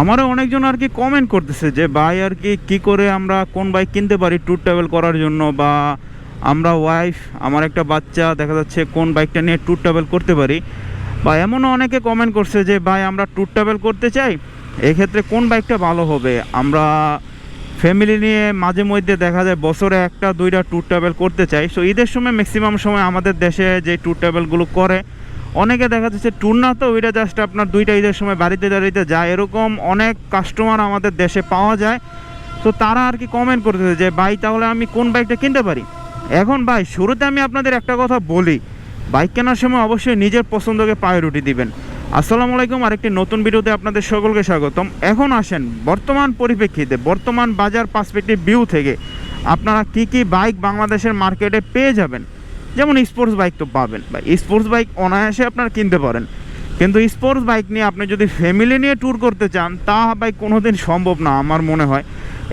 আমারও অনেকজন আর কি কমেন্ট করতেছে যে, ভাই, আর কি, কী করে আমরা কোন বাইক কিনতে পারি ট্যুর ট্রাভেল করার জন্য? বা, আমরা ওয়াইফ আমার একটা বাচ্চা, দেখা যাচ্ছে কোন বাইকটা নিয়ে ট্যুর ট্রাভেল করতে পারি? বা, এমনও অনেকে কমেন্ট করছে যে, ভাই, আমরা ট্যুর ট্রাভেল করতে চাই, এক্ষেত্রে কোন বাইকটা ভালো হবে? আমরা ফ্যামিলি নিয়ে মাঝে মধ্যে দেখা যায় বছরে একটা, দুইটা ট্যুর ট্রাভেল করতে চাই। সো ঈদের সময় ম্যাক্সিমাম সময় আমাদের দেশে যে ট্যুর ট্রাভেলগুলো করে অনেকে দেখা যাচ্ছে ট্যুর না তো ওইটা জাস্ট আপনার দুইটা ঈদের সময় বাড়িতে দাঁড়িতে যায়। এরকম অনেক কাস্টমার আমাদের দেশে পাওয়া যায়। তো তারা আর কি কমেন্ট করতেছে যে, ভাই, তাহলে আমি কোন বাইকটা কিনতে পারি? এখন ভাই, শুরুতে আমি আপনাদের একটা কথা বলি। বাইক কেনার সময় অবশ্যই নিজের পছন্দকে প্রায়োরিটি দিবেন। আসসালামু আলাইকুম, আরেকটি নতুন ভিডিওতে আপনাদের সকলকে স্বাগতম। এখন আসেন বর্তমান পরিপ্রেক্ষিতে, বর্তমান বাজার পার্সপেক্টিভ ভিউ থেকে। আপনারা কি কি বাইক বাংলাদেশের মার্কেটে পেয়ে যাবেন? যেমন স্পোর্টস বাইক তো পাবেন বা স্পোর্টস বাইক অনায়াসে আপনার কিনতে পারেন। কিন্তু স্পোর্টস বাইক নিয়ে আপনি যদি ফ্যামিলি নিয়ে ট্যুর করতে চান, তা ভাই কোনোদিন সম্ভব না আমার মনে হয়।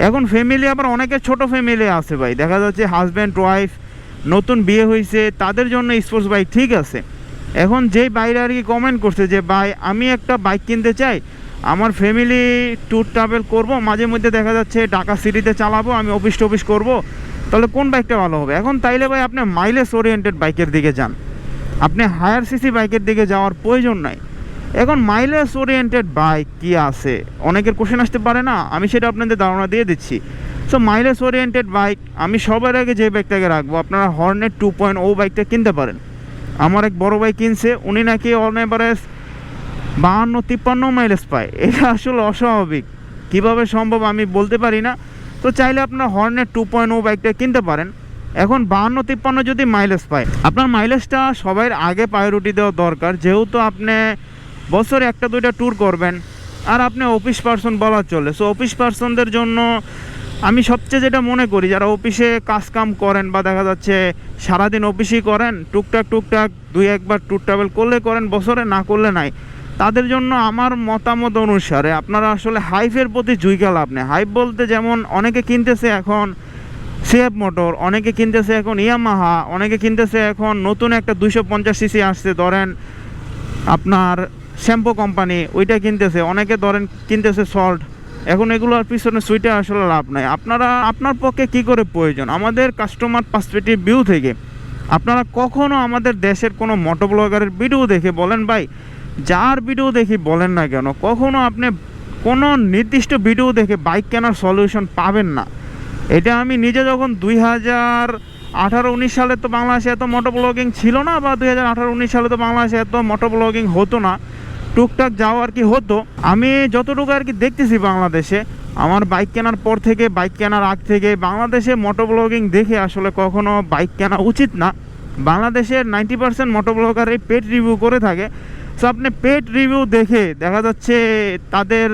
এখন ফ্যামিলি আবার অনেকে ছোট ফ্যামিলি আছে ভাই। দেখা যাচ্ছে হাজব্যান্ড ওয়াইফ নতুন বিয়ে হয়েছে তাদের জন্য স্পোর্টস বাইক ঠিক আছে। এখন যেই বাইরে আর কি কমেন্ট করছে যে, ভাই, আমি একটা বাইক কিনতে চাই, আমার ফ্যামিলি ট্যুর ট্রাভেল করব, মাঝে মধ্যে দেখা যাচ্ছে ঢাকা সিটিতে চালাবো, আমি অফিস টফিস করব তাহলে কোন বাইকটা ভালো হবে? এখন তাইলে ভাই আপনি মাইলেজ ওরিয়েন্টেড বাইকের দিকে যান। আপনি হায়ার সিসি বাইকের দিকে যাওয়ার প্রয়োজন নাই। এখন মাইলেজ ওরিয়েন্টেড বাইক কি আছে? অনেকের কোশ্চেন আসতে পারে না, আমি সেটা আপনাদের ধারণা দিয়ে দিচ্ছি। সো মাইলেজ ওরিয়েন্টেড বাইক আমি সবার আগে যে বাইকটাকে রাখব, আপনারা হর্নেট টু পয়েন্ট ও বাইকটা কিনতে পারেন। আমার এক বড় ভাই কিনছে, উনি নাকি অন এভারেজ বাহান্ন তিপ্পান্ন মাইলেজ পায়। এটা আসলে অস্বাভাবিক। কীভাবে সম্ভব আমি বলতে পারি না। তো চাইলে আপনার হর্নের টু পয়েন্ট ও বাইকটা কিনতে পারেন। এখন বাহান্ন তিপ্পান্ন যদি মাইলেজ পায়, আপনার মাইলেজটা সবাই আগে প্রায়োরিটি দেওয়া দরকার। যেহেতু আপনি বছরে একটা দুইটা ট্যুর করবেন, আর আপনি অফিস পার্সন বলা চলে। সো অফিস পার্সনদের জন্য আমি সবচেয়ে যেটা মনে করি, যারা অফিসে কাজ কাম করেন বা দেখা যাচ্ছে সারাদিন অফিসই করেন, টুকটাক টুকটাক দুই একবার ট্যুর ট্রাভেল করলে করেন, বছরে না করলে নাই। তাদের জন্য আমার মতামত অনুসারে আপনারা আসলে হাইফের প্রতি জুইকা লাভ নেই। হাইফ বলতে যেমন অনেকে কিনতেছে এখন সিএফ মোটর, অনেকে কিনতেছে এখন ইয়ামাহা, অনেকে কিনতেছে এখন নতুন একটা দুইশো পঞ্চাশ সিসি আসছে, ধরেন আপনার শ্যাম্পু কোম্পানি, ওইটা কিনতেছে, অনেকে ধরেন কিনতেছে সল্ট। এখন এগুলোর পিছনে সুইটে আসলে লাভ নাই। আপনারা, আপনার পক্ষে কি করে প্রয়োজন? আমাদের কাস্টমার পার্সপেক্টিভ ভিউ থেকে। আপনারা কখনো আমাদের দেশের কোনো মোটো ব্লগারের ভিডিও দেখে বলেন, ভাই যার ভিডিও দেখি বলেন না কেন, কখনো আপনি কোনো নির্দিষ্ট ভিডিও দেখে বাইক কেনার সলিউশন পাবেন না। এটা আমি নিজে যখন দুই হাজার আঠারো উনিশ সালে তো বাংলাদেশে এত মোটো ব্লগিং ছিল না, বা দুই হাজার আঠারো উনিশ সালে তো বাংলাদেশে এত মোটো ব্লগিং হতো না, টুকটাক যাওয়া আর কি হতো। আমি যতটুকু আর কি দেখতেছি বাংলাদেশে, আমার বাইক কেনার পর থেকে বাইক কেনার আগ থেকে, বাংলাদেশে মোটো ব্লগিং দেখে আসলে কখনো বাইক কেনা উচিত না। বাংলাদেশের নাইনটি পার্সেন্ট মোটো ব্লগার এই পেট রিভিউ করে থাকে। সো আপনি পেড রিভিউ দেখে দেখা যাচ্ছে তাদের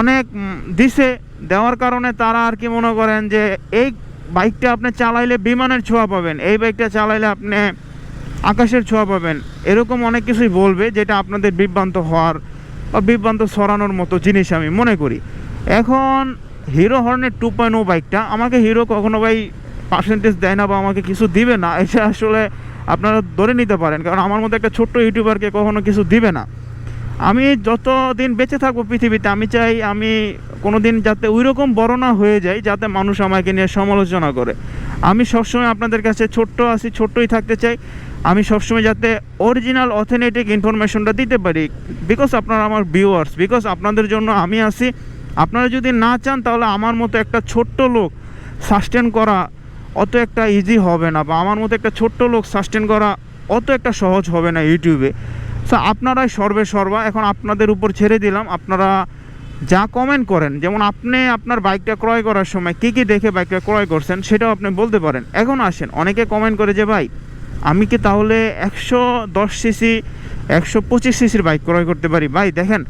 অনেক দিছে, দেওয়ার কারণে তারা আর কি মনে করেন যে এই বাইকটা আপনি চালাইলে বিমানের ছোঁয়া পাবেন, এই বাইকটা চালাইলে আপনি আকাশের ছোঁয়া পাবেন। এরকম অনেক কিছুই বলবে যেটা আপনাদের বিভ্রান্ত হওয়ার বা বিভ্রান্ত সরানোর মতো জিনিস আমি মনে করি। এখন হিরো হর্নের টু পয়েন্ট ও বাইকটা, আমাকে হিরো কখনো ভাই পার্সেন্টেজ দেয় না বা আমাকে কিছু দিবে না, এটা আসলে আপনারা ধরে নিতে পারেন, কারণ আমার মতো একটা ছোট্ট ইউটিউবারকে কখনো কিছু দিবে না। আমি যত দিন বেঁচে থাকব পৃথিবীতে, আমি চাই আমি কোনো দিন যাতে ওই রকম বড় না হয়ে যাই, যাতে মানুষ আমাকে নিয়ে সমালোচনা করে। আমি সবসময় আপনাদের কাছে ছোট্ট আছি, ছোট্টই থাকতে চাই। আমি সবসময় যাতে অরিজিনাল অথেন্টিক ইনফরমেশনটা দিতে পারি। বিকজ আপনারা আমার ভিউয়ার্স বিকজ আপনাদের জন্য আমি আছি। আপনারা যদি না চান, তাহলে আমার মতো একটা ছোট্ট লোক সাস্টেন করা অত একটা ইজি হবে না বা আমার মতো একটা ছোট্ট লোক সাস্টেন করা অত একটা সহজ হবে না ইউটিউবে সো আপনারাই সর্বে সর্বা, এখন আপনাদের উপর ছেড়ে দিলাম। আপনারা যা কমেন্ট করেন, যেমন আপনি আপনার বাইকটা ক্রয় করার সময় কী কী দেখে বাইকটা ক্রয় করছেন, সেটাও আপনি বলতে পারেন। এখন আসেন, অনেকে কমেন্ট করে যে, ভাই, আমি কি তাহলে একশো দশ সিসি একশো পঁচিশ সিসির বাইক ক্রয় করতে পারি? ভাই, দেখেন,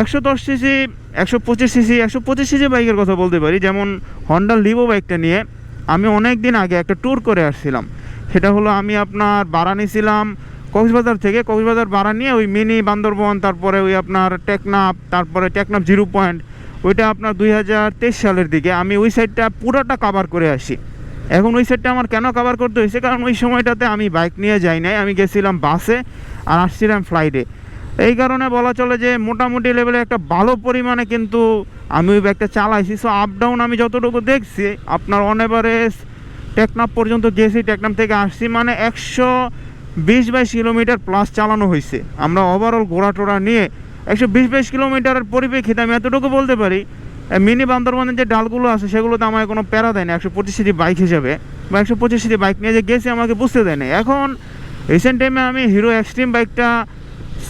একশো দশ সিসি একশো পঁচিশ সিসি একশো পঁচিশ সিসি বাইকের কথা বলতে পারি। যেমন হন্ডা লিভো বাইকটা নিয়ে আমি অনেক দিন আগে একটা ট্যুর করে আসছিলাম। সেটা হলো আমি আপনার বাড়া নিয়েছিলাম কক্সবাজার থেকে। কক্সবাজার ভাড়া নিয়ে ওই মিনি বান্দরবন, তারপরে ওই আপনার টেকনাফ, তারপরে টেকনাফ জিরো পয়েন্ট, ওইটা আপনার দুই হাজার তেইশ সালের দিকে। আমি ওই সাইডটা পুরোটা কাভার করে আসি। এখন ওই সাইডটা আমার কেন কাভার করতে হয়েছে? কারণ ওই সময়টাতে আমি বাইক নিয়ে যাই নাই। আমি গেছিলাম বাসে আর আসছিলাম ফ্লাইটে এই কারণে বলা চলে যে মোটামুটি লেভেলে একটা ভালো পরিমাণে কিন্তু আমি ওই ব্যাগটা চালাইছি। সো আপ ডাউন আমি যতটুকু দেখছি, আপনার অন এভারেজ টেকনাপ পর্যন্ত গেছি টেকনাপ থেকে আসছি মানে একশো বিশ বাইশ কিলোমিটার প্লাস চালানো হয়েছে আমরা ওভারঅল ঘোরা টোরা নিয়ে একশো বিশ বাইশ কিলোমিটারের পরিপ্রেক্ষিতে আমি এতটুকু বলতে পারি মিনি বান্দরবানের যে ডালগুলো আছে, সেগুলোতে আমার কোনো প্যারা দেয় না একশো পঁচিশ সিটি বাইক হিসেবে। বা একশো পঁচিশ সিটি বাইক নিয়ে যে গেছি, আমাকে বুঝতে দেয় না এখন রিসেন্ট টাইমে আমি হিরো এক্সট্রিম বাইকটা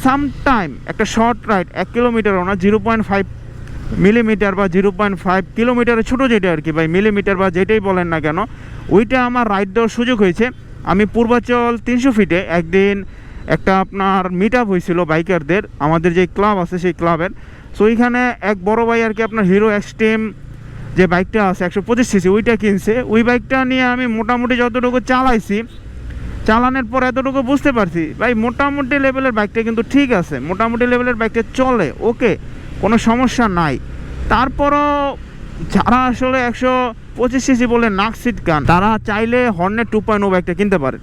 সাম টাইম একটা শর্ট রাইড এক কিলোমিটারও না জিরো পয়েন্ট ফাইভ মিলিমিটার বা জিরো পয়েন্ট ফাইভ কিলোমিটারের ছোটো যেটা আর কি ভাই মিলিমিটার বা যেটাই বলেন না কেন, ওইটা আমার রাইড দেওয়ার সুযোগ হয়েছে। আমি পূর্বাচল তিনশো ফিটে একদিন একটা আপনার মিট আপ হয়েছিল বাইকারদের আমাদের যে ক্লাব আছে সেই ক্লাবের সো ওইখানে এক বড় ভাই আর কি আপনার হিরো এক্সট্রিম যে বাইকটা আছে, একশো পঁচিশ সিসি ওইটা কিনছে। ওই বাইকটা নিয়ে আমি মোটামুটি যতটুকু চালাইছি চালানোর পর এতটুকু বুঝতে পারছি। ভাই, মোটামুটি লেভেলের বাইকটা কিন্তু ঠিক আছে। মোটামুটি লেভেলের বাইকটা চলে ওকে কোনো সমস্যা নাই। তারপরও যারা আসলে একশো পঁচিশ সিসি বলে নাক সিট গান তারা চাইলে হর্নের টু পয়েন্ট ও বাইকটা কিনতে পারেন।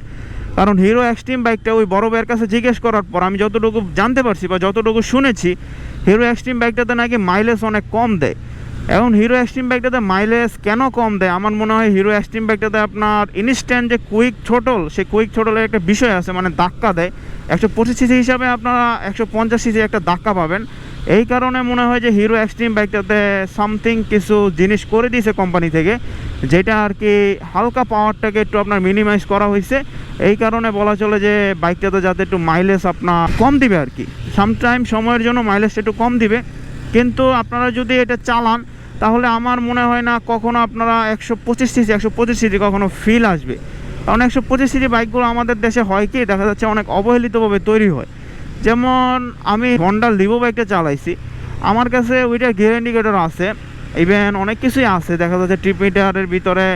কারণ হিরো এক্সট্রিম বাইকটা ওই বড় ভাইয়ের কাছে জিজ্ঞেস করার পর আমি যতটুকু জানতে পারছি বা যতটুকু শুনেছি হিরো এক্সট্রিম বাইকটাতে নাকি মাইলেজ অনেক কম দেয়। এখন হিরো এক্সট্রিম বাইকটাতে মাইলেজ কেন কম দেয়? আমার মনে হয় হিরো এক্সট্রিম বাইকটাতে আপনার ইনস্ট্যান্ট যে কুইক ছোটল সেই কুইক ছোটলের একটা বিষয় আছে মানে ধাক্কা দেয়। একশো পঁচিশ সিসি হিসাবে আপনারা একশো পঞ্চাশ সিসি একটা ধাক্কা পাবেন। এই কারণে মনে হয় যে হিরো এক্সট্রিম বাইকটাতে সামথিং কিছু জিনিস করে দিয়েছে কোম্পানি থেকে, যেটা আর কি হালকা পাওয়ারটাকে একটু আপনার মিনিমাইজ করা হয়েছে। এই কারণে বলা চলে যে বাইকটাতে যাতে একটু মাইলেজ আপনার কম দিবে আর কি। সামটাইম সময়ের জন্য মাইলেজটা একটু কম দিবে। কিন্তু আপনারা যদি এটা চালান তাহলে আমার মনে হয় না কখনো আপনারা একশো পঁচিশ সিসি, একশো পঁচিশ সিসি কখনো ফিল আসবে। কারণ একশো পঁচিশ সিসি বাইকগুলো আমাদের দেশে হয় কি, দেখা যাচ্ছে অনেক অবহেলিতভাবে তৈরি হয়। যেমন আমি হন্ডা লিভো বাইকটা চালাইছি। আমার কাছে ওইটার গিয়ার ইন্ডিকেটর আছে। ইভেন অনেক কিছুই আছে। দেখা যাচ্ছে ট্রিপ মিটারের ভিতরে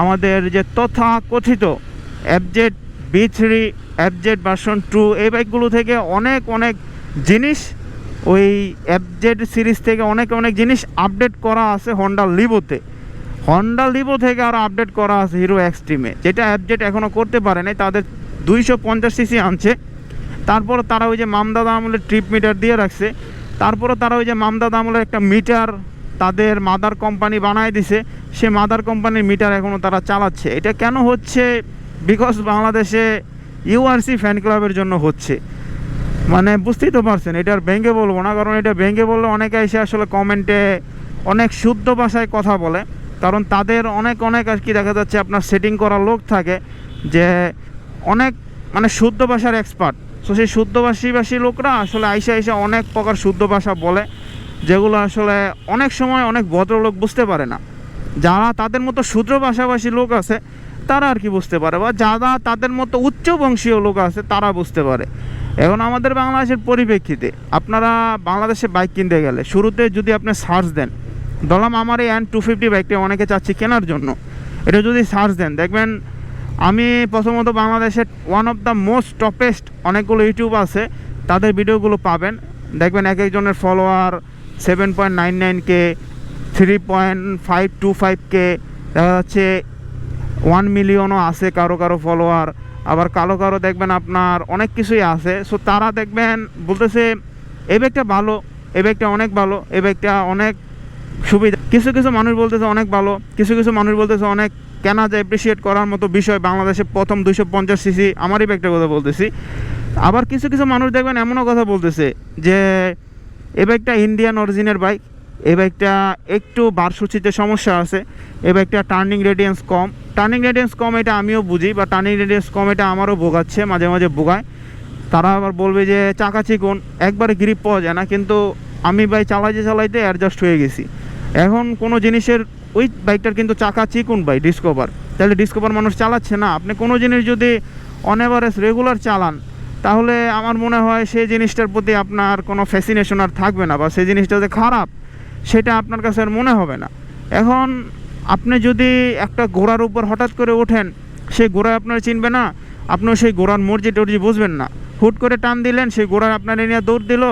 আমাদের যে তথা কথিত অ্যাবজেট বি থ্রি অ্যাবজেট ভার্সন টু এই বাইকগুলো থেকে অনেক অনেক জিনিস ওই অ্যাবজেড সিরিজ থেকে অনেক অনেক জিনিস আপডেট করা আছে হন্ডা লিভোতে হন্ডা লিভো থেকে আরও আপডেট করা আছে হিরো এক্সট্রিমে যেটা অ্যাপডেট এখনও করতে পারে নাই, তাদের দুইশো পঞ্চাশ সিসি আনছে। তারপর তারা ওই যে মামদাদা আমলের ট্রিপ মিটার দিয়ে রাখছে। তারপরে তারা ওই যে মামদাদা আমলের একটা মিটার তাদের মাদার কোম্পানি বানায় দিছে। সে মাদার কোম্পানির মিটার এখনও তারা চালাচ্ছে। এটা কেন হচ্ছে? বিকজ বাংলাদেশে ইউআরসি ফ্যান ক্লাবের জন্য হচ্ছে। মানে বুঝতেই তো পারছেন, এটার ভেঙে বলব না, কারণ এটা ভেঙে বললে অনেকে এসে আসলে কমেন্টে অনেক শুদ্ধ ভাষায় কথা বলে। কারণ তাদের অনেক অনেক আর কি দেখা যাচ্ছে আপনার সেটিং করা লোক থাকে যে অনেক মানে শুদ্ধ ভাষার এক্সপার্ট সো সেই শুদ্ধ ভাষীভাষী লোকরা আসলে আইসা আইসা অনেক প্রকার শুদ্ধ ভাষা বলে, যেগুলো আসলে অনেক সময় অনেক ভদ্রলোক বুঝতে পারে না। যারা তাদের মতো শূদ্র ভাষাভাষী লোক আছে, তারা আর কি বুঝতে পারে, বা যারা তাদের মতো উচ্চ বংশীয় লোক আছে, তারা বুঝতে পারে। এখন আমাদের বাংলাদেশের পরিপ্রেক্ষিতে আপনারা বাংলাদেশে বাইক কিনতে গেলে শুরুতে যদি আপনি সার্চ দেন, ধরলাম আমার এই অ্যান্ড টু ফিফটি বাইকটা অনেকে চাচ্ছি কেনার জন্য, এটা যদি সার্চ দেন, দেখবেন আমি প্রথমত বাংলাদেশের one of the most topest অনেকগুলো ইউটিউব আছে, তাদের ভিডিওগুলো পাবেন। দেখবেন এক একজনের follower seven point nine nine K three point five two five K দেখা যাচ্ছে ওয়ান মিলিয়নও আছে কারও কারও ফলোয়ার আবার কালো কারও দেখবেন আপনার অনেক কিছুই আছে। সো তারা দেখবেন বলতেছে, এই ব্যাগটা ভালো, এই ব্যাগটা অনেক ভালো, এই ব্যাগটা অনেক সুবিধা কিছু কিছু মানুষ বলতেছে, অনেক ভালো। কিছু কিছু মানুষ বলতেছে, অনেক কেনা যায় অ্যাপ্রিসিয়েট করার মতো বিষয় বাংলাদেশে প্রথম দুইশো পঞ্চাশ সিসি আমারই ব্যাগটার কথা বলতেছি। আবার কিছু কিছু মানুষ দেখবেন এমনও কথা বলতেছে যে, এই বাইকটা ইন্ডিয়ান অরিজিনের বাইক এই বাইকটা একটু বারসূচিতে সমস্যা আছে। এই বাইকটা টার্নিং রেডিয়েন্স কম। টার্নিং রেডিয়েন্স কম এটা আমিও বুঝি বা টার্নিং রেডিয়েন্স কম এটা আমারও ভোগাচ্ছে, মাঝে মাঝে ভোগায়। তারা আবার বলবে যে চাকা চিকুন একবারে গ্রিপ পাওয়া যায় না, কিন্তু আমি ভাই চালাইতে চালাইতে অ্যাডজাস্ট হয়ে গেছি। এখন কোনো জিনিসের, ওই বাইকটার কিন্তু চাকা চিকুন বাই ডিসকভার তাহলে ডিসকভার মানুষ চালাচ্ছে না। আপনি কোনো জিনিস যদি অন এভারেজ রেগুলার চালান, তাহলে আমার মনে হয় সেই জিনিসটার প্রতি আপনার কোনো ফ্যাসিনেশন আর থাকবে না, বা সেই জিনিসটা যে খারাপ। সেটা আপনার কাছে আর মনে হবে না। এখন আপনি যদি একটা ঘোড়ার উপর হঠাৎ করে ওঠেন, সেই ঘোড়া আপনার চিনবে না, আপনিও সেই ঘোড়ার মর্জি টর্জি বুঝবেন না। হুট করে টান দিলেন, সেই ঘোড়া আপনার নিয়ে দৌড় দিল,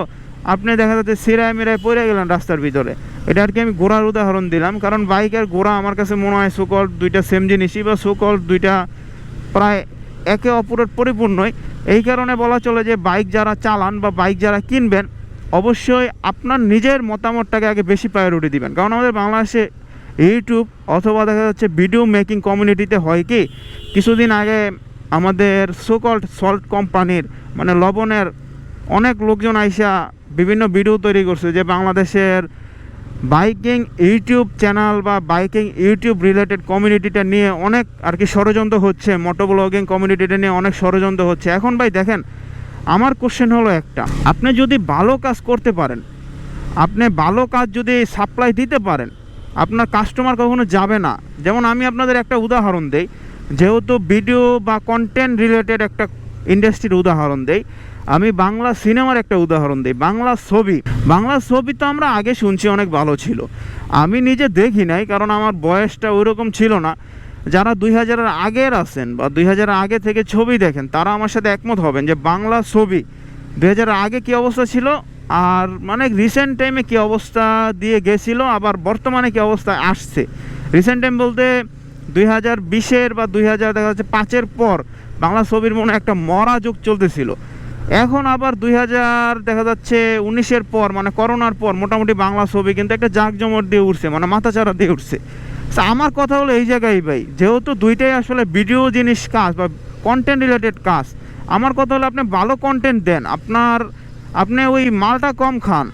আপনি দেখা যাচ্ছে সিরায় মিরায় পড়ে গেলেন রাস্তার ভিতরে। এটা আর কি আমি ঘোড়ার উদাহরণ দিলাম, কারণ বাইক আর ঘোড়া আমার কাছে মনে হয় সুকল দুইটা সেম জিনিসই বা সুকল দুইটা প্রায় একে অপরের পরিপূর্ণই। এই কারণে বলা চলে যে বাইক যারা চালান বা বাইক যারা কিনবেন অবশ্যই আপনার নিজের মতামতটাকে আগে বেশি প্রায়োরিটি দিবেন। কারণ আমাদের বাংলাদেশে ইউটিউব অথবা দেখা যাচ্ছে ভিডিও মেকিং কমিউনিটিতে হয় কি, কিছুদিন আগে আমাদের সোকল্ড সল্ট কোম্পানির মানে লবণের অনেক লোকজন আইসা বিভিন্ন ভিডিও তৈরি করছে যে বাংলাদেশের বাইকিং ইউটিউব চ্যানেল বা বাইকিং ইউটিউব রিলেটেড কমিউনিটিটা নিয়ে অনেক আর কি ষড়যন্ত্র হচ্ছে মোটো ব্লগিং কমিউনিটিটা নিয়ে অনেক ষড়যন্ত্র হচ্ছে। এখন ভাই দেখেন আমার কোশ্চেন হলো একটা। আপনি যদি ভালো কাজ করতে পারেন, আপনি ভালো কাজ যদি সাপ্লাই দিতে পারেন, আপনার কাস্টমার কখনো যাবে না। যেমন আমি আপনাদের একটা উদাহরণ দেই, যেহেতু ভিডিও বা কন্টেন্ট রিলেটেড একটা ইন্ডাস্ট্রির উদাহরণ দেই, আমি বাংলা সিনেমার একটা উদাহরণ দিই, বাংলা ছবি। বাংলা ছবি তো আমরা আগে শুনছি, অনেক ভালো ছিল। আমি নিজে দেখি নাই, কারণ আমার বয়সটা ওইরকম ছিল না। যারা দুই হাজারের আগের আছেন বা দুই হাজারের আগে থেকে ছবি দেখেন, তারা আমার সাথে একমত হবেন যে বাংলা ছবি দুই হাজারের আগে কী অবস্থা ছিল আর মানে রিসেন্ট টাইমে কী অবস্থা দিয়ে গেছিল, আবার বর্তমানে কী অবস্থায় আসছে? রিসেন্ট টাইম বলতে দুই হাজার বিশের বা দুই হাজার দেখা যাচ্ছে পাঁচের পর বাংলা ছবির মনে একটা মরা যুগ চলতেছিল। এখন আবার দুই হাজার দেখা যাচ্ছে উনিশের পর মানে করোনার পর মোটামুটি বাংলা ছবি কিন্তু একটা জাঁকজমট দিয়ে উঠছে মানে মাথাচাড়া দিয়ে উঠছে। আমার কথা হলো এই জায়গায় ভাই, যেহেতু দুইটাই আসলে ভিডিও জিনিস কাজ বা কন্টেন্ট রিলেটেড কাজ, আমার কথা হলো আপনি ভালো কন্টেন্ট দেন, আপনার, আপনি ওই মালটা কম খান,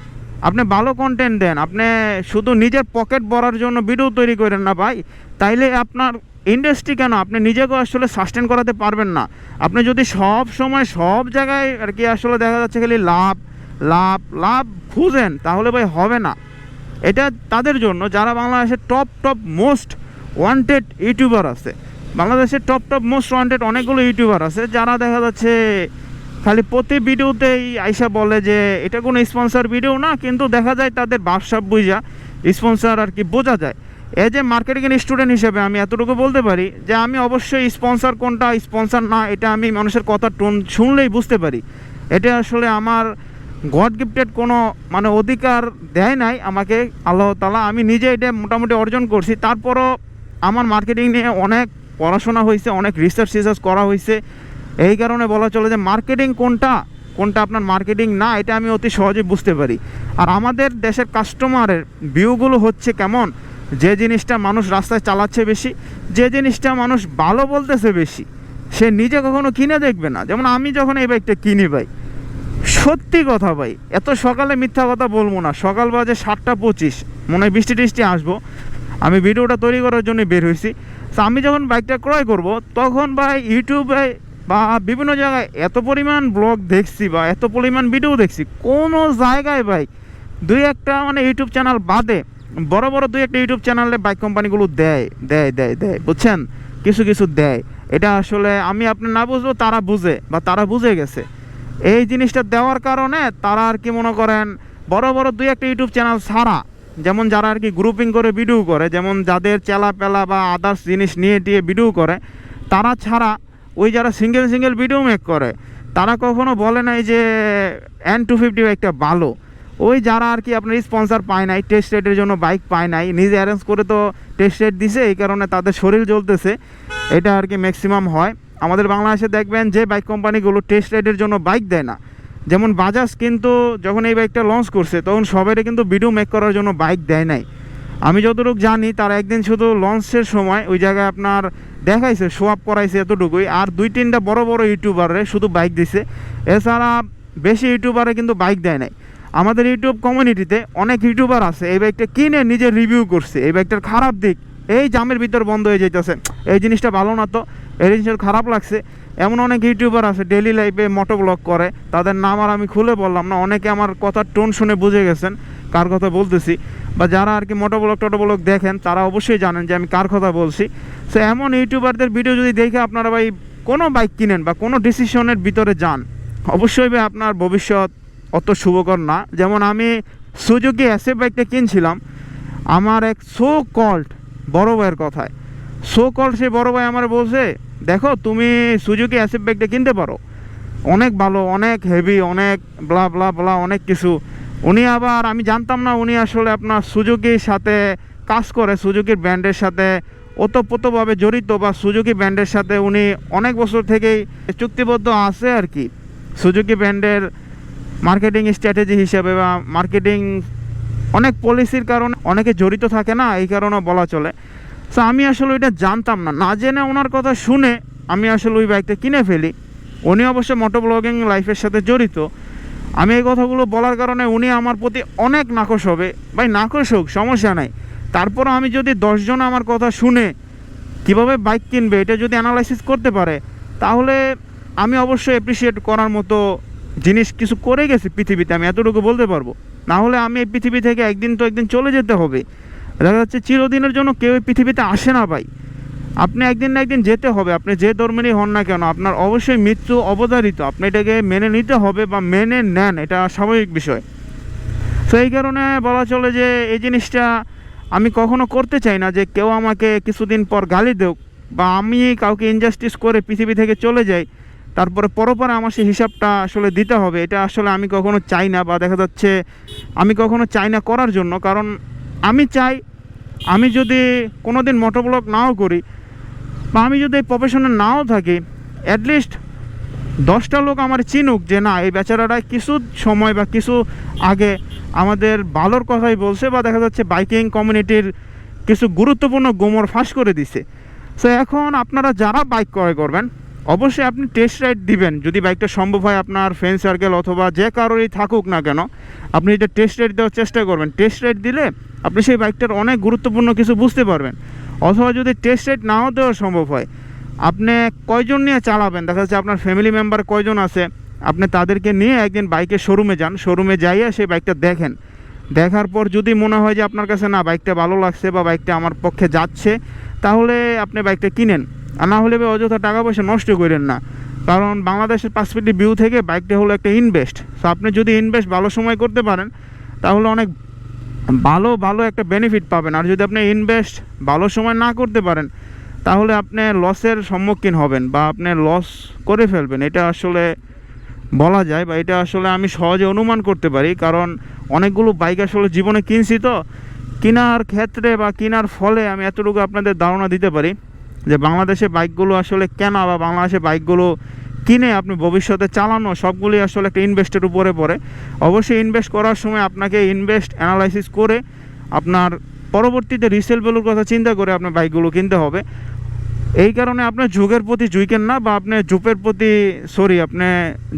আপনি ভালো কন্টেন্ট দেন, আপনি শুধু নিজের পকেট ভরার জন্য ভিডিও তৈরি করেন না ভাই, তাইলে আপনার ইন্ডাস্ট্রি কেন? আপনি নিজেকেও আসলে সাস্টেন করাতে পারবেন না। আপনি যদি সব সময় সব জায়গায় আর কি আসলে দেখা যাচ্ছে খালি লাভ লাভ লাভ খুঁজেন, তাহলে ভাই হবে না। এটা তাদের জন্য, যারা বাংলাদেশের top top most wanted YouTuber আছে। বাংলাদেশের টপ টপ মোস্ট ওয়ান্টেড অনেকগুলো ইউটিউবার আছে, যারা দেখা যাচ্ছে খালি প্রতি ভিডিওতেই আইসা বলে যে, এটা কোনো স্পন্সর ভিডিও না, কিন্তু দেখা যায় তাদের ব্যবসা বুঝা স্পন্সর আর কি বোঝা যায়। এজ এ মার্কেটিং স্টুডেন্ট হিসেবে আমি এতটুকু বলতে পারি যে আমি অবশ্যই স্পন্সর কোনটা স্পন্সর না, এটা আমি মানুষের কথা টোন শুনলেই বুঝতে পারি। এটা আসলে আমার গড গিফটেড কোনো মানে অধিকার দেয় নাই আমাকে, আল্লাহ তালা আমি নিজে এটা মোটামুটি অর্জন করছি। তারপরও আমার মার্কেটিং নিয়ে অনেক পড়াশোনা হয়েছে, অনেক রিসার্চ রিসার্চ করা হয়েছে। এই কারণে বলা চলে যে মার্কেটিং কোনটা কোনটা আপনার মার্কেটিং না, এটা আমি অতি সহজে বুঝতে পারি। আর আমাদের দেশের কাস্টমারের ভিউগুলো হচ্ছে কেমন? যে জিনিসটা মানুষ রাস্তায় চালাচ্ছে বেশি, যে জিনিসটা মানুষ ভালো বলতেছে বেশি, সে নিজে কখনো কিনে দেখবে না। যেমন আমি যখন এই বাইকটা কিনি ভাই, সত্যি কথা ভাই, এত সকালে মিথ্যা কথা বলব না, সকাল বাজে সাতটা পঁচিশ, মনে হয় বৃষ্টি টিষ্টি আসব। আমি ভিডিওটা তৈরি করার জন্য বের হয়েছি। তো আমি যখন বাইকটা ক্রয় করব, তখন ভাই ইউটিউবে বা বিভিন্ন জায়গায় এত পরিমাণ ব্লগ দেখছি বা এত পরিমাণ ভিডিও দেখছি, কোনো জায়গায় ভাই দুই একটা মানে ইউটিউব চ্যানেল বাদে বড় বড় দুই একটা ইউটিউব চ্যানেলে বাইক কোম্পানিগুলো দেয় দেয় দেয় দেয়, বুঝছেন? কিছু কিছু দেয়। এটা আসলে আমি আপনি না বুঝব তারা বুঝে বা তারা বুঝে গেছে। এই জিনিসটা দেওয়ার কারণে তারা আর কি মনে করেন, বড় বড় দুই একটা ইউটিউব চ্যানেল ছাড়া, যেমন যারা আর কি গ্রুপিং করে ভিডিও করে, যেমন যাদের চেলা পেলা বা আদার্স জিনিস নিয়ে টিয়ে ভিডিও করে, তারা ছাড়া ওই যারা সিঙ্গেল সিঙ্গেল ভিডিও মেক করে, তারা কখনো বলে নাই যে এন টু ফিফটি বাইকটা ভালো। ওই যারা আর কি আপনার স্পন্সর পায় নাই টেস্ট রেটের জন্য বাইক পায় নাই, নিজে অ্যারেঞ্জ করে তো টেস্ট রেট দিছে, এই কারণে তাদের শরীর জ্বলতেছে। এটা আর কি ম্যাক্সিমাম হয়। আমাদের বাংলাদেশে দেখবেন যে বাইক কোম্পানিগুলো টেস্ট রাইডের জন্য বাইক দেয় না। যেমন বাজাজ কিন্তু যখন এই বাইকটা লঞ্চ করছে, তখন সবাইকে কিন্তু ভিডিও মেক করার জন্য বাইক দেয় নাই। আমি যতটুকু জানি, তার একদিন শুধু লঞ্চের সময় ওই জায়গায় আপনার দেখাইছে শো আপ করাইছে এতটুকুই। আর দুই তিনটা বড় বড় ইউটিউবারে শুধু বাইক দিছে। এছাড়া বেশি ইউটিউবারে কিন্তু বাইক দেয় নাই। আমাদের ইউটিউব কমিউনিটিতে অনেক ইউটিউবার আছে, এই বাইকটা কিনে নিজে রিভিউ করছে। এই বাইকটার খারাপ দিক, এই জামের ভিতর বন্ধ হয়ে যেতেছে এই জিনিসটা ভালো না তো, এই জিনিসটা খারাপ লাগছে। এমন অনেক ইউটিউবার আছে ডেলি লাইফে মোটো ব্লগ করে, তাদের নাম আর আমি খুলে বললাম না, অনেকে আমার কথার টোন শুনে বুঝে গেছেন, কার কথা বলতেছি। বা যারা আর কি মোটো ব্লগ টোটো ব্লগ দেখেন, তারা অবশ্যই জানেন যে আমি কার কথা বলছি। সো এমন ইউটিউবারদের ভিডিও যদি দেখে আপনারা ভাই কোনো বাইক কিনেন বা কোনো ডিসিশনের ভিতরে যান, অবশ্যই ভাই আপনার ভবিষ্যৎ অত শুভকর না। যেমন আমি সুজুকি অ্যাসে বাইকটা কিনছিলাম, আমার এক সো কল্ড বড় ভাইয়ের কথায়। সো কল্ড সে বড় ভাই আমার বলছে, দেখো, তুমি সুজুকি অ্যাসিড বাইকটা কিনতে পারো। অনেক ভালো, অনেক হেভি অনেক ব্লা ব্লা ব্লা অনেক কিছু। উনি আবার, আমি জানতাম না উনি আসলে আপনার সুজুকির সাথে কাজ করে, সুজুকির ব্র্যান্ডের সাথে। ওতপ্রোতভাবে জড়িত বা সুজুকি ব্র্যান্ডের সাথে উনি অনেক বছর থেকেই চুক্তিবদ্ধ আছে আর কি। সুজুকি ব্র্যান্ডের মার্কেটিং স্ট্র্যাটেজি হিসেবে বা মার্কেটিং অনেক পলিসির কারণে অনেকে জড়িত থাকে না, এই কারণে বলা চলে। সো আমি আসলে এটা জানতাম না। না জেনে ওনার কথা শুনে আমি আসলে ওই বাইকটা কিনে ফেলি। উনি অবশ্য মোটো ব্লগিং লাইফের সাথে জড়িত। আমি এই কথাগুলো বলার কারণে উনি আমার প্রতি অনেক নাকশ হবে। ভাই নাকশ হোক, সমস্যা নাই। তারপরও আমি যদি দশজন আমার কথা শুনে কীভাবে বাইক কিনবে, এটা যদি অ্যানালাইসিস করতে পারে, তাহলে আমি অবশ্যই অ্যাপ্রিসিয়েট করার মতো জিনিস কিছু করে গেছি পৃথিবীতে, আমি এতটুকু বলতে পারব। না হলে আমি এই পৃথিবী থেকে একদিন তো একদিন চলে যেতে হবে। দেখা যাচ্ছে চিরদিনের জন্য কেউ এই পৃথিবীতে আসে না ভাই। আপনি একদিন না একদিন যেতে হবে, আপনি যে ধর্মেরই হন না কেন, আপনার অবশ্যই মৃত্যু অবধারিত। আপনি এটাকে মেনে নিতে হবে বা মেনে নেন, এটা স্বাভাবিক বিষয়। তো এই কারণে বলা চলে যে এই জিনিসটা আমি কখনো করতে চাই না যে কেউ আমাকে কিছুদিন পর গালি দেওক বা আমি কাউকে ইনজাস্টিস করে পৃথিবী থেকে চলে যাই। তারপরে পরপরে আমার সেই হিসাবটা আসলে দিতে হবে। এটা আসলে আমি কখনো চাই না বা দেখা যাচ্ছে আমি কখনো চাই না করার জন্য। কারণ আমি চাই আমি যদি কোনো দিন মোটোব্লগ নাও করি বা আমি যদি প্রফেশনে নাও থাকি অ্যাটলিস্ট দশটা লোক আমার চিনুক যে না, এই বেচারাটা কিছু সময় বা কিছু আগে আমাদের ভালোর কথাই বলছে বা দেখা যাচ্ছে বাইকিং কমিউনিটির কিছু গুরুত্বপূর্ণ গোমর ফাঁস করে দিছে। সো এখন আপনারা যারা বাইক ক্রয় করবেন অবশ্যই আপনি টেস্ট রাইড দিবেন। যদি বাইকটা সম্ভব হয় আপনার ফ্রেন্ড সার্কেল অথবা যে কারোরই থাকুক না কেন, আপনি এটা টেস্ট রাইড দেওয়ার চেষ্টা করবেন। টেস্ট রাইড দিলে আপনি সেই বাইকটার অনেক গুরুত্বপূর্ণ কিছু বুঝতে পারবেন। অথবা যদি টেস্ট রাইড নাও দেওয়া সম্ভব হয়, আপনি কয়জন নিয়ে চালাবেন? দেখা যাচ্ছে আপনার ফ্যামিলি মেম্বার কয়জন আছে, আপনি তাদেরকে নিয়ে একদিন বাইকের শোরুমে যান। শোরুমে যাইয়ে সেই বাইকটা দেখেন। দেখার পর যদি মনে হয় যে আপনার কাছে না বাইকটা ভালো লাগছে বা বাইকটা আমার পক্ষে যাচ্ছে, তাহলে আপনি বাইকটা কিনেন। আর না হলে অযথা টাকা পয়সা নষ্ট করেন না। কারণ বাংলাদেশের পার্সপেক্টিভ ভিউ থেকে বাইকটা হলো একটা ইনভেস্ট সো আপনি যদি ইনভেস্ট ভালো সময় করতে পারেন, তাহলে অনেক ভালো ভালো একটা বেনিফিট পাবেন। আর যদি আপনি ইনভেস্ট ভালো সময় না করতে পারেন, তাহলে আপনি লসের সম্মুখীন হবেন বা আপনি লস করে ফেলবেন। এটা আসলে বলা যায় বা এটা আসলে আমি সহজে অনুমান করতে পারি। কারণ অনেকগুলো বাইক আসলে জীবনে কিনছি তো। কেনার ক্ষেত্রে বা কেনার ফলে আমি এতটুকু আপনাদের ধারণা দিতে পারি। যে বাংলাদেশে বাইকগুলো আসলে কেনা বা বাংলাদেশে বাইকগুলো কিনে আপনি ভবিষ্যতে চালানো, সবগুলি আসলে একটা ইনভেস্টের উপরে পড়ে। অবশ্যই ইনভেস্ট করার সময় আপনাকে ইনভেস্ট অ্যানালাইসিস করে আপনার পরবর্তীতে রিসেল ভ্যালুর কথা চিন্তা করে আপনার বাইকগুলো কিনতে হবে। এই কারণে আপনার যুগের প্রতি জুইকেন না বা আপনি জুপের প্রতি সরি আপনি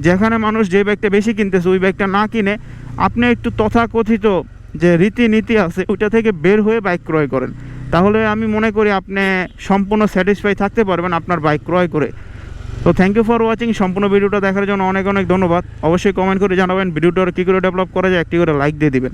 যেখানে মানুষ যে ব্যাগটা বেশি কিনতেছে ওই ব্যাগটা না কিনে আপনি একটু তথাকথিত যে রীতিনীতি আছে, ওইটা থেকে বের হয়ে বাইক ক্রয় করেন। তাহলে আমি মনে করি আপনি সম্পূর্ণ স্যাটিসফাই থাকতে পারবেন আপনার বাইক ক্রয় করে। তো থ্যাংক ইউ ফর ওয়াচিং সম্পূর্ণ ভিডিওটা দেখার জন্য অনেক অনেক ধন্যবাদ। অবশ্যই কমেন্ট করে জানাবেন ভিডিওটা কী করে ডেভেলপ করা যায়, একটি করে লাইক দিয়ে দিবেন।